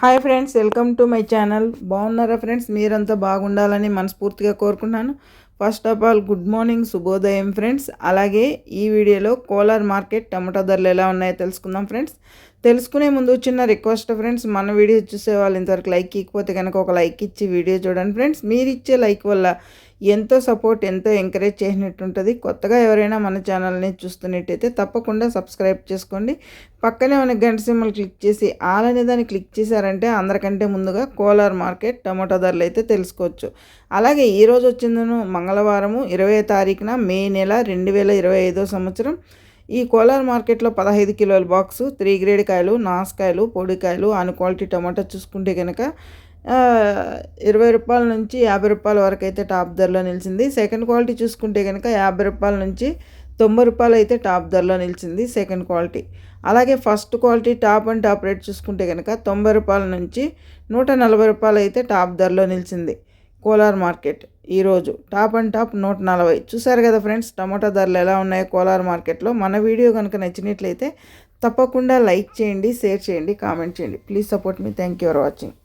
Hi friends welcome to my channel. బాగున్నారా friends? మీరంతా బాగుండాలని మనస్ఫూర్తిగా కోరుకున్నాను first of all good morning శుభోదయం ఫ్రెండ్స్. అలాగే ఈ వీడియోలో కోలార్ మార్కెట్ టమాటా ధరలు ఎలా ఉన్నాయో తెలుసుకుందాం ఫ్రెండ్స్. తెలుసుకునే ముందు చిన్న రిక్వెస్ట్ ఫ్రెండ్స్ మన వీడియో చూసే వాళ్ళు ఇంతవరకు లైక్ ఇకపోతే కనుక ఒక లైక్ ఇచ్చి వీడియో చూడండి ఫ్రెండ్స్. మీరు ఇచ్చే లైక్ వల్ల ఎంతో సపోర్ట్ ఎంతో ఎంకరేజ్ చేసినట్టు ఉంటుంది కొత్తగా ఎవరైనా మన ఛానల్ని చూస్తున్నట్టయితే తప్పకుండా సబ్స్క్రైబ్ చేసుకోండి. పక్కనే ఉన్న గంట సింబల్ క్లిక్ చేసి ఆల్ అనే దాన్ని క్లిక్ చేశారంటే అందరికంటే ముందుగా కోలార్ మార్కెట్ టమాటో ధరలు అయితే తెలుసుకోవచ్చు. అలాగే ఈరోజు వచ్చిందను మంగళవారము ఇరవై తారీఖున మే నెల రెండు వేల ఇరవై ఐదో సంవత్సరం. ఈ కోలార్ మార్కెట్లో పదహైదు కిలోల బాక్సు త్రీ గ్రేడ్ కాయలు నాసుకాయలు పొడికాయలు అన్ క్వాలిటీ టమాటా చూసుకుంటే కనుక ఇరవై రూపాయల నుంచి యాభై రూపాయల వరకు అయితే టాప్ ధరలో నిలిచింది. సెకండ్ క్వాలిటీ చూసుకుంటే కనుక యాభై రూపాయల నుంచి తొంభై రూపాయలు అయితే టాప్ ధరలో నిలిచింది సెకండ్ క్వాలిటీ. అలాగే first quality top and top rate చూసుకుంటే కనుక తొంభై రూపాయల నుంచి నూట నలభై రూపాయలు అయితే టాప్ ధరలో నిలిచింది. కోలార్ మార్కెట్. ఈరోజు టాప్ అండ్ టాప్ నూట నలభై. చూసారు కదా ఫ్రెండ్స్ టమాటా ధరలు ఎలా ఉన్నాయో కోలార్ మార్కెట్లో? మన వీడియో కనుక నచ్చినట్లయితే తప్పకుండా లైక్ చేయండి షేర్ చేయండి కామెంట్ చేయండి. Please support me. Thank you for watching.